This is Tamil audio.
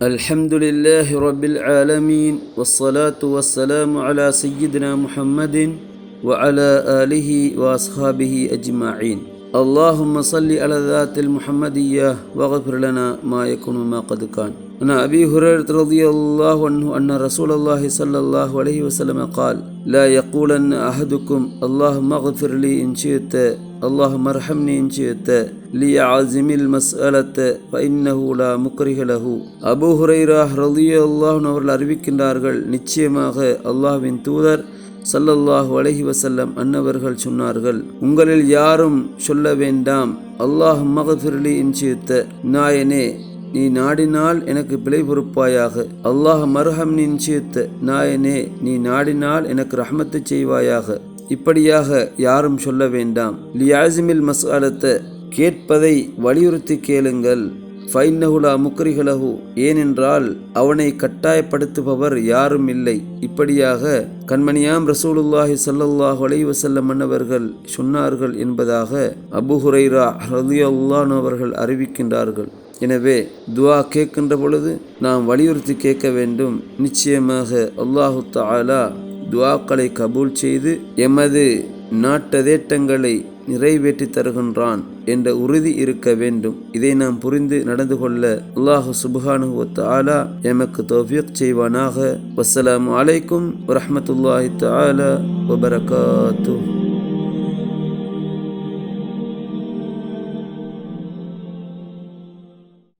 الحمد لله رب العالمين والصلاة والسلام على سيدنا محمد وعلى آله وأصحابه أجمعين. اللهم صل على ذات المحمدية واغفر لنا ما يكون ما قد كان. عن أبي هريرة رضي الله عنه أن رسول الله صلى الله عليه وسلم قال لا يقولن أحدكم اللهم اغفر لي إن شئت اللهم ارحمني إن شئت ليعزم المسألة فإنه لا مكره له அபூ ஹுரைரா ரலியல்லாஹு அன்ஹு அவர்கள் அறிவிக்கின்றார்கள் நிச்சயமாக அல்லாஹ்வின் தூதர் ஸல்லல்லாஹு அலைஹி வஸல்லம் அன்னவர்கள் சொன்னார்கள் உங்களில் யாரும் சொல்ல வேண்டாம் அல்லாஹ் மகஃபிர்லி இன்சியுத்த நாயனே நீ நாடினால் எனக்கு பிழை பொறுப்பாயாக. அல்லாஹ் மர்ஹம் நிச்சயத்த நாயனே நீ நாடினால் எனக்கு ரஹமத்து செய்வாயாக. இப்படியாக யாரும் சொல்ல வேண்டாம். லியாசிமில் மசாலத்த கேட்பதை வலியுறுத்தி கேளுங்கள். ஃபைன்னஹுலா முக்ரிஹலஹு. ஏனென்றால் அவனை கட்டாயப்படுத்துபவர் யாரும் இல்லை. இப்படியாக கண்மணியாம் ரசூலுல்லாஹி ஸல்லல்லாஹு அலைஹி வஸல்லம் மன்னவர்கள் சொன்னார்கள் என்பதாக அபு ஹுரைரா ரலியல்லாஹு அவர்கள் அறிவிக்கின்றார்கள். எனவே துவா கேட்கின்ற பொழுது நாம் வலியுறுத்தி கேட்க வேண்டும். நிச்சயமாக அல்லாஹு தாலா துவாக்களை கபூல் செய்து எமது நாட்டதேட்டங்களை நிறைவேற்றி தருகின்றான் என்ற உறுதி இருக்க வேண்டும். இதை நாம் புரிந்து நடந்து கொள்ள அல்லாஹு சுபஹானு ஆலா எமக்கு தோஃபியக் செய்வானாக. வசலாம் அலைக்கும் வரமத்துல்லாஹி தாலா வபரகாத்துஹு.